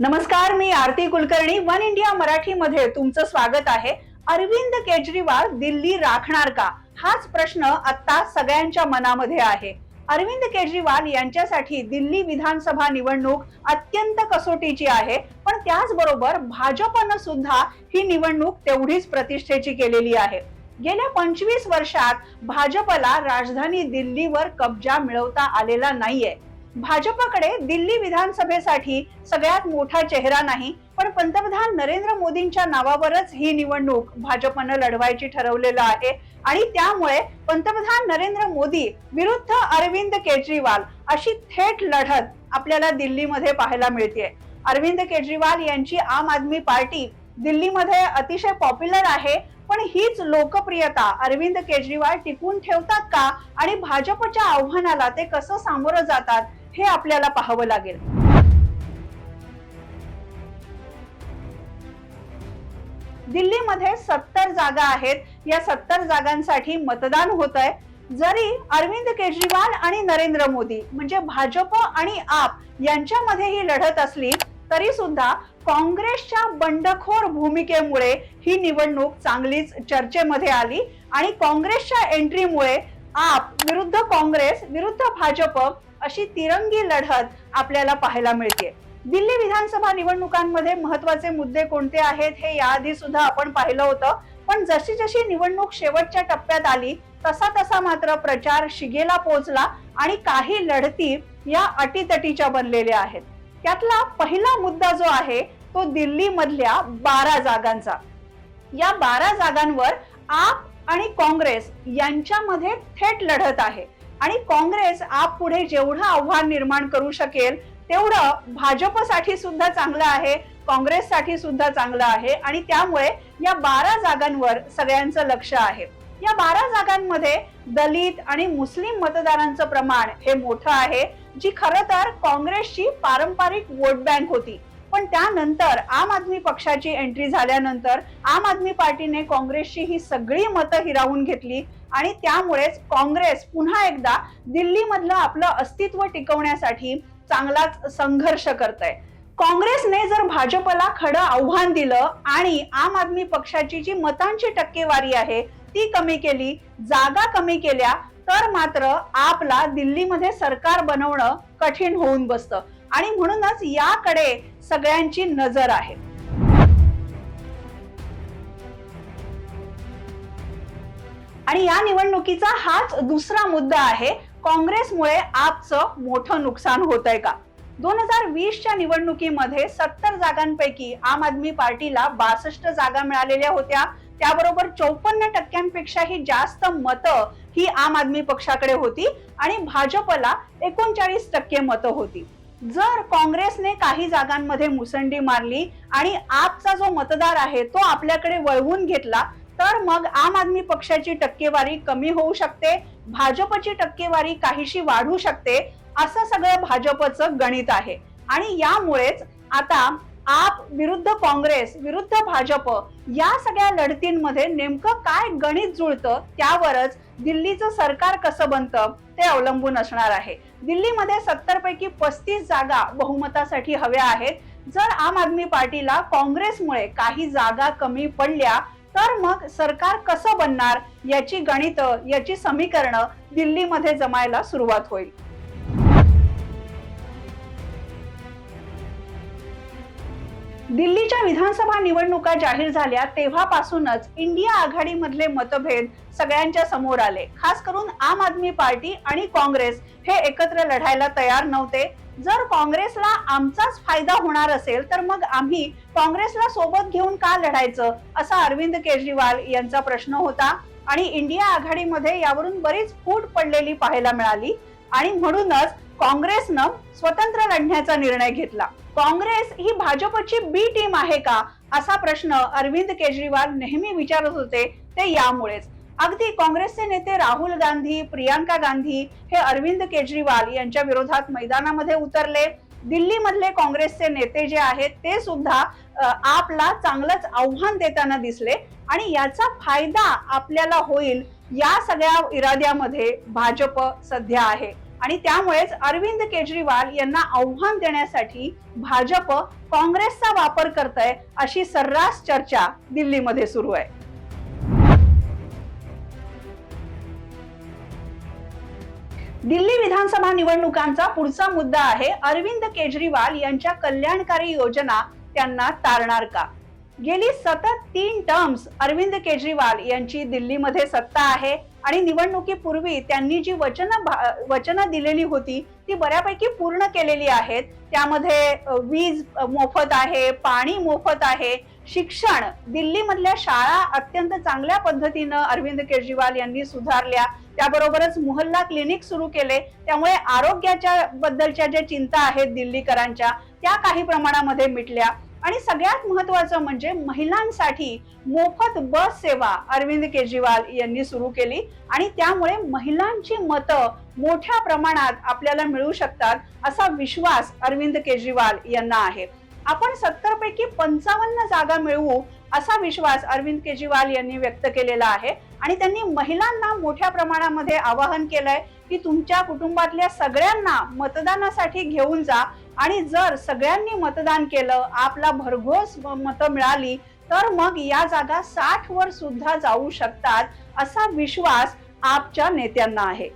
नमस्कार मी Aarti Kulkarni one India मराठीमध्ये तुमचं स्वागत आहे. अरविंद केजरीवाल दिल्ली राखणार का? हाच प्रश्न आता सगळ्यांच्या मनामध्ये आहे. अरविंद केजरीवाल यांच्यासाठी दिल्ली विधानसभा निवडणूक अत्यंत कसोटीची आहे. पण त्याचबरोबर भाजपनं सुद्धा ही निवडणूक तेवढीच प्रतिष्ठेची केलेली आहे. गेल्या पंचवीस वर्षात भाजपला राजधानी दिल्लीवर कब्जा मिळवता आलेला नाहीये. भाजपाकडे दिल्ली विधानसभेसाठी सगळ्यात मोठा चेहरा नाही पण पंतप्रधान नरेंद्र मोदींच्या नावावरच ही निवडणूक भाजपनं लढवायची ठरवलेलं आहे. आणि त्यामुळे पंतप्रधान नरेंद्र मोदी विरुद्ध अरविंद केजरीवाल अशी थेट लढत आपल्याला दिल्लीमध्ये पाहायला मिळते. अरविंद केजरीवाल यांची आम आदमी पार्टी दिल्लीमध्ये अतिशय पॉप्युलर आहे पण हीच लोकप्रियता अरविंद केजरीवाल टिकून ठेवतात का? आणि भाजपच्या आव्हानाला ते कसं सामोरं जातात? हे आपल्याला पाहावं लागेल. दिल्लीमध्ये सत्तर जागा आहेत. या सत्तर जागांसाठी मतदान होत आहे जरी अरविंद केजरीवाल आणि नरेंद्र मोदी म्हणजे भाजप आणि आप यांच्यामध्ये ही लढत असली तरी सुद्धा काँग्रेसच्या बंडखोर भूमिकेमुळे ही निवडणूक चांगलीच चर्चेमध्ये आली. आणि काँग्रेसच्या एंट्रीमुळे आप विरुद्ध काँग्रेस विरुद्ध भाजप अशी तिरंगी लढत आपल्याला पाहायला मिळते दिल्ली विधानसभा निवडणुकांमध्ये महत्त्वाचे मुद्दे कोणते आहेत हे याआधी सुद्धा आपण पाहिलं होतं. पण जशी जशी निवडणूक शेवटच्या टप्प्यात आली तसा तसा मात्र प्रचार शिगेला पोहोचला आणि काही लढती या अटीतटीच्या बनलेल्या आहेत. त्यातला पहिला मुद्दा जो आहे तो दिल्ली मधल्या बारा जागांचा. या बारा जागांवर आप आणि काँग्रेस यांच्यामध्ये थेट लढत आहे. आणि काँग्रेस आप पुढे जेवढं आव्हान निर्माण करू शकेल तेवढं भाजपसाठी सुद्धा चांगलं आहे काँग्रेससाठी सुद्धा चांगलं आहे आणि त्यामुळे या बारा जागांवर सगळ्यांचं लक्ष आहे. या बारा जागांमध्ये दलित आणि मुस्लिम मतदारांचं प्रमाण हे मोठं आहे जी खरं तर काँग्रेसची पारंपरिक वोट बँक होती. पण त्यानंतर आम आदमी पक्षाची एंट्री झाल्यानंतर आम आदमी पार्टीने काँग्रेसची ही सगळी मतं हिरावून घेतली आणि त्यामुळेच काँग्रेस पुन्हा एकदा दिल्लीमधलं आपलं अस्तित्व टिकवण्यासाठी चांगलाच संघर्ष करत आहे काँग्रेसने जर भाजपला खडं आव्हान दिलं आणि आम आदमी पक्षाची जी मतांची टक्केवारी आहे ती कमी केली जागा कमी केल्या तर मात्र आपला दिल्लीमध्ये सरकार बनवणं कठीण होऊन बसतं. आणि म्हणूनच याकडे सगळ्यांची नजर आहे. आणि या निवडणुकीचा हाच दुसरा मुद्दा आहे. काँग्रेसमुळे आपचं मोठं नुकसान होत आहे का? दोन हजार वीसच्या निवडणुकीमध्ये सत्तर जागांपैकी आम आदमी पार्टीला बासष्ट जागा मिळालेल्या होत्या. त्याबरोबर चौपन्न टक्क्यांपेक्षाही जास्त मतं ही आम आदमी पक्षाकडे होती आणि भाजपला एकोणचाळीस टक्के मतं होती. जर काँग्रेसने काही जागांमध्ये मुसंडी मारली आणि आपचा जो मतदार आहे तो आपल्याकडे वळवून घेतला तर मग आम आदमी पक्षाची टक्केवारी कमी होऊ शकते भाजपची टक्केवारी काहीशी वाढू शकते असं सगळं भाजपचं गणित आहे. आणि यामुळेच आता आप विरुद्ध काँग्रेस विरुद्ध भाजप या सगळ्या लढतींमध्ये नेमकं काय गणित जुळतं त्यावरच दिल्लीचं सरकार कसं बनतं ते अवलंबून असणार आहे. दिल्लीमध्ये सत्तर पैकी पस्तीस जागा बहुमतासाठी हव्या आहेत. जर आम आदमी पार्टीला काँग्रेसमुळे काही जागा कमी पडल्या तर मग सरकार कसं बनणार याची गणित याची समीकरणं दिल्लीमध्ये जमायला सुरुवात होईल. दिल्लीच्या विधानसभा निवडणुका जाहीर झाल्या तेव्हापासूनच इंडिया आघाडीमधले मतभेद सगळ्यांच्या समोर आले. खास करून आम आदमी पार्टी आणि काँग्रेस हे एकत्र लढायला तयार नव्हते. जर काँग्रेसला आमचाच फायदा होणार असेल तर मग आम्ही काँग्रेसला सोबत घेऊन का लढायचं असा अरविंद केजरीवाल यांचा प्रश्न होता. आणि इंडिया आघाडीमध्ये यावरून बरीच फूट पडलेली पाहायला मिळाली. आणि म्हणूनच काँग्रेसनं स्वतंत्र लढण्याचा निर्णय घेतला. काँग्रेस ही भाजपची बी टीम आहे का? असा प्रश्न अरविंद केजरीवाल नेहमी विचारत होते ते यामुळेच. अगदी काँग्रेसचे नेते राहुल गांधी प्रियांका गांधी हे अरविंद केजरीवाल यांच्या विरोधात मैदानामध्ये उतरले. दिल्लीमधले काँग्रेसचे नेते जे आहेत ते सुद्धा आपला चांगलंच आव्हान देताना दिसले आणि याचा फायदा आपल्याला होईल या सगळ्या इराद्यामध्ये भाजप सध्या आहे. आणि त्यामुळेच अरविंद केजरीवाल यांना आव्हान देण्यासाठी भाजप काँग्रेसचा वापर करत आहे अशी सर्रास चर्चा दिल्लीमध्ये सुरू आहे. दिल्ली विधानसभा निवडणुकांचा पुढचा मुद्दा आहे अरविंद केजरीवाल यांच्या कल्याणकारी योजना त्यांना तारणार का? गेली सतत तीन टर्म्स अरविंद केजरीवाल यांची दिल्लीमध्ये सत्ता आहे आणि निवडणुकीपूर्वी त्यांनी जी वचन वचनं दिलेली होती ती बऱ्यापैकी पूर्ण केलेली आहेत. त्यामध्ये वीज मोफत आहे पाणी मोफत आहे शिक्षण दिल्लीमधल्या शाळा अत्यंत चांगल्या पद्धतीनं अरविंद केजरीवाल यांनी सुधारल्या. त्याबरोबरच मोहल्ला क्लिनिक सुरू केले. त्यामुळे आरोग्याच्या बद्दलच्या ज्या चिंता आहेत दिल्लीकरांच्या त्या काही प्रमाणामध्ये मिटल्या. आणि सगळ्यात महत्वाचं म्हणजे महिलांसाठी मोफत बस सेवा अरविंद केजरीवाल यांनी सुरू केली. आणि त्यामुळे महिलांची मतं मोठ्या प्रमाणात आपल्याला मिळू शकतात असा विश्वास अरविंद केजरीवाल यांना आहे. आपण सत्तर पैकी पंचावन्न जागा मिळवू असा विश्वास अरविंद केजरीवाल यांनी व्यक्त केलेला आहे. आणि त्यांनी महिलांना मोठ्या प्रमाणामध्ये आवाहन केलंय की तुमच्या कुटुंबातल्या सगळ्यांना मतदानासाठी घेऊन जा आणि जर सगळ्यांनी मतदान केलं आपला भरघोस मतं मिळाली तर मग या जागा साठ वर सुद्धा जाऊ शकतात असा विश्वास आपच्या नेत्यांना आहे.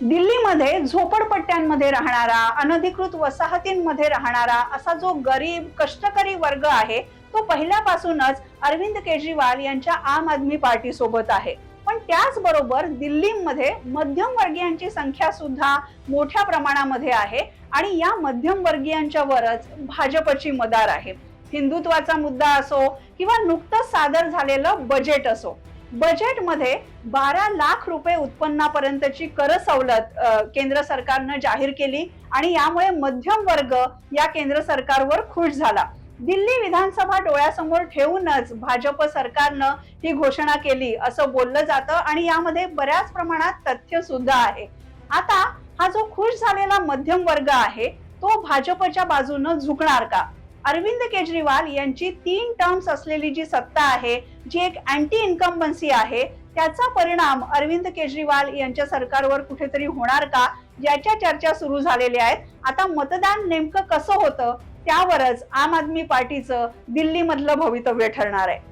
दिल्लीमध्ये झोपडपट्ट्यांमध्ये राहणारा अनधिकृत वसाहतींमध्ये राहणारा असा जो गरीब कष्टकरी वर्ग आहे तो पहिल्यापासूनच अरविंद केजरीवाल यांच्या आम आदमी पार्टी सोबत आहे. पण त्याचबरोबर दिल्लीमध्ये मध्यम वर्गीयांची संख्या सुद्धा मोठ्या प्रमाणामध्ये आहे आणि या मध्यमवर्गीयांच्या वरच भाजपची मदार आहे. हिंदुत्वाचा मुद्दा असो किंवा नुकतंच सादर झालेलं बजेट असो बजेटमध्ये बारा लाख रुपये उत्पन्नापर्यंतची कर सवलत केंद्र सरकारनं जाहीर केली आणि यामुळे मध्यम वर्ग या केंद्र सरकारवर खुश झाला. दिल्ली विधानसभा डोळ्यासमोर ठेवूनच भाजप सरकारनं ही घोषणा केली असं बोललं जातं आणि यामध्ये बऱ्याच प्रमाणात तथ्य सुद्धा आहे. आता हा जो खुश झालेला मध्यम वर्ग आहे तो भाजपच्या बाजूनं झुकणार का? अरविंद केजरीवाल यांची तीन टर्म्स असलेली जी सत्ता आहे जी एक अँटी इन्कम्बन्सी आहे त्याचा परिणाम अरविंद केजरीवाल यांच्या सरकारवर कुठेतरी होणार का? याच्या चर्चा सुरू झालेल्या आहेत. आता मतदान नेमकं कसं होतं? त्यावरच आम आदमी पार्टीचं दिल्लीमधलं भवितव्य ठरणार आहे.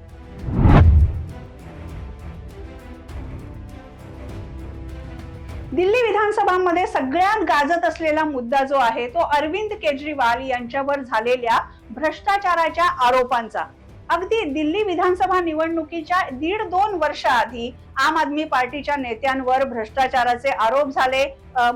दिल्ली विधानसभामध्ये सगळ्यात गाजत असलेला मुद्दा जो आहे तो अरविंद केजरीवाल यांच्यावर झालेल्या भ्रष्टाचाराच्या आरोपांचा. अगदी दिल्ली विधानसभा निवडणुकीच्या दीड दोन वर्षाआधी आम आदमी पार्टीच्या नेत्यांवर भ्रष्टाचाराचे आरोप झाले.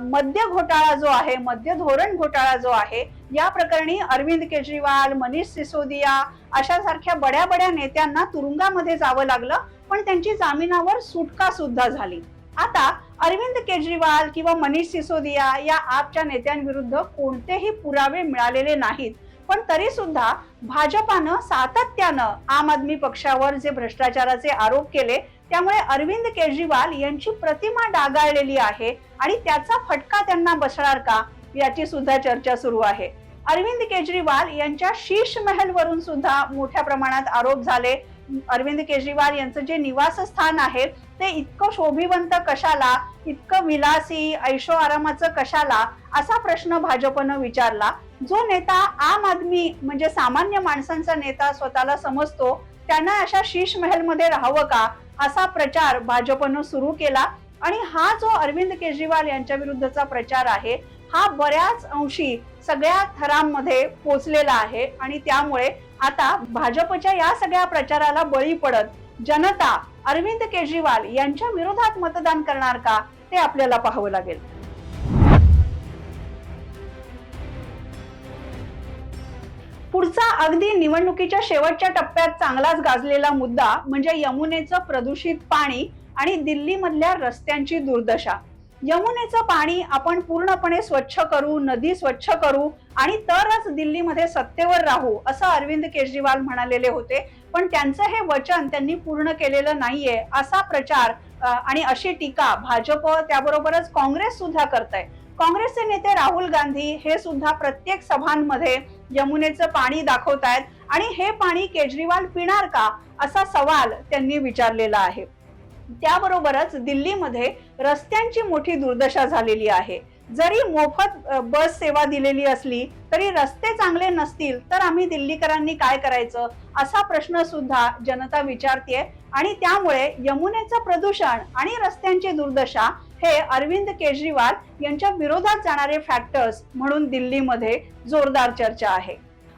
मद्य घोटाळा जो आहे मद्य धोरण घोटाळा जो आहे या प्रकरणी अरविंद केजरीवाल मनीष सिसोदिया अशा सारख्या बड्या बड्या नेत्यांना तुरुंगामध्ये जावं लागलं पण त्यांची जामिनावर सुटका सुद्धा झाली. आता अरविंद केजरीवाल किंवा मनीष सिसोदिया या आपच्या नेत्यांविरुद्ध कोणतेही पुरावे मिळालेले नाहीत. पण तरी सुद्धा भाजपानं सातत्यानं आम आदमी पक्षावर जे भ्रष्टाचाराचे आरोप केले त्यामुळे अरविंद केजरीवाल यांची प्रतिमा डागाळलेली आहे आणि त्याचा फटका त्यांना बसणार का? याची सुद्धा चर्चा सुरू आहे. अरविंद केजरीवाल यांच्या शीश महल वरून सुद्धा मोठ्या प्रमाणात आरोप झाले. अरविंद केजरीवाल यांचं जे निवासस्थान आहे ते इतकं शोभिवंत कशाला इतकं विलासी ऐशो आरामाचं कशाला असा प्रश्न भाजपनं विचारला. जो नेता आम आदमी म्हणजे सामान्य माणसांचा नेता स्वतःला समजतो त्यांना अशा शीश महलमध्ये राहावं का असा प्रचार भाजपनं सुरू केला. आणि हा जो अरविंद केजरीवाल यांच्या विरुद्धचा प्रचार आहे हा बऱ्याच अंशी सगळ्या थरांमध्ये पोचलेला आहे आणि त्यामुळे आता भाजपच्या या सगळ्या प्रचाराला बळी पडत जनता अरविंद केजरीवाल यांच्या विरोधात मतदान करणार का ते आपल्याला पाहावं लागेल. पुढचा अगदी निवडणुकीच्या शेवटच्या टप्प्यात चांगलाच गाजलेला मुद्दा म्हणजे यमुनेचं प्रदूषित पाणी आणि दिल्लीमधल्या रस्त्यांची दुर्दशा. यमुनेचं पाणी आपण पूर्णपणे स्वच्छ करू नदी स्वच्छ करू आणि तरच दिल्लीमध्ये सत्तेवर राहू असं अरविंद केजरीवाल म्हणालेले होते. पण त्यांचं हे वचन त्यांनी पूर्ण केलेलं नाहीये असा प्रचार आणि अशी टीका भाजप त्याबरोबरच काँग्रेस सुद्धा करत आहे काँग्रेसचे नेते राहुल गांधी हे सुद्धा प्रत्येक सभांमध्ये यमुनेचं पाणी दाखवतायत. आणि हे पाणी केजरीवाल पिणार का असा सवाल त्यांनी विचारलेला आहे. त्याबरोबरच दिल्लीमध्ये रस्त्यांची मोठी दुर्दशा झालेली आहे. जरी मोफत बस सेवा दिलेली असली तरी रस्ते चांगले नसतील तर आम्ही दिल्लीकरांनी काय करायचं? असा प्रश्न सुद्धा जनता विचारते आणि त्यामुळे यमुनेचं प्रदूषण आणि रस्त्यांची दुर्दशा हे अरविंद केजरीवाल यांच्या विरोधात जाणारे फॅक्टर्स म्हणून दिल्लीमध्ये जोरदार चर्चा आहे.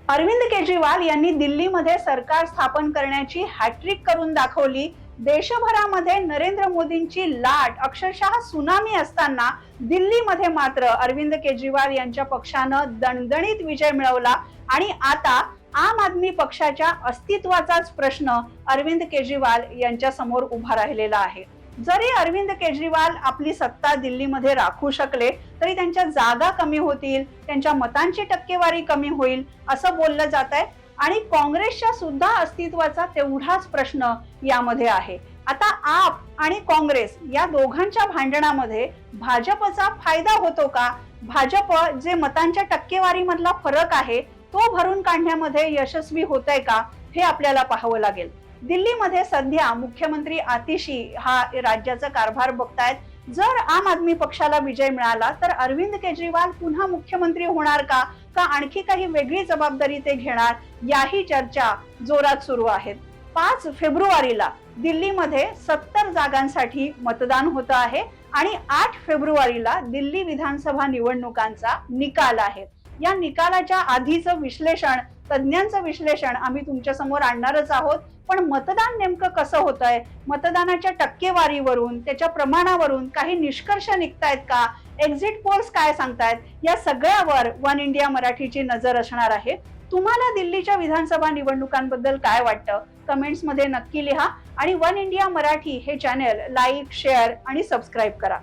अरविंद केजरीवाल यांनी दिल्लीमध्ये सरकार स्थापन करण्याची हॅट्रिक करून दाखवली देशभरामध्ये नरेंद्र मोदींची लाट अक्षरशः सुनामी असताना दिल्लीमध्ये मात्र अरविंद केजरीवाल यांच्या पक्षानं दणदणीत विजय मिळवला. आणि आता आम आदमी पक्षाच्या अस्तित्वाचाच प्रश्न अरविंद केजरीवाल यांच्या समोर उभा राहिलेला आहे. जरी अरविंद केजरीवाल आपली सत्ता दिल्लीमध्ये राखू शकले तरी त्यांच्या जागा कमी होतील त्यांच्या मतांची टक्केवारी कमी होईल असं बोललं जात आहे आणि काँग्रेसच्या सुद्धा अस्तित्वाचा तेवढाच प्रश्न यामध्ये आहे. आता आप आणि काँग्रेस या दोघांच्या भांडणामध्ये भाजपचा फायदा होतो का? भाजप जे मतांच्या टक्केवारीमधला फरक आहे तो भरून काढण्यामध्ये यशस्वी होत आहे का? हे आपल्याला पाहावं लागेल. दिल्लीमध्ये सध्या मुख्यमंत्री आतिशी हा राज्याचा कारभार बघतायत. जर आम आदमी पक्षाला विजय मिळाला तर अरविंद केजरीवाल पुन्हा मुख्यमंत्री होणार का? का आणखी काही वेगळी जबाबदारी ते घेणार? याही चर्चा जोरात सुरू आहेत पाच फेब्रुवारीला दिल्लीमध्ये सत्तर जागांसाठी मतदान होतं आहे आणि आठ फेब्रुवारीला दिल्ली विधानसभा निवडणुकांचा निकाल आहे. या निकालाच्या आधीचं विश्लेषण तज्ज्ञांचं विश्लेषण आम्ही तुमच्यासमोर आणणारच आहोत. पण मतदान नेमकं कसं होत आहे मतदानाच्या टक्केवारीवरून त्याच्या प्रमाणावरून काही निष्कर्ष निघतायत का? एक्झिट पोल्स काय सांगतायत? या सगळ्यावर वन इंडिया मराठीची नजर असणार आहे. तुम्हाला दिल्लीच्या विधानसभा निवडणुकांबद्दल काय वाटतं? कमेंट्समध्ये नक्की लिहा आणि वन इंडिया मराठी हे चॅनेल लाईक शेअर आणि सबस्क्राईब करा.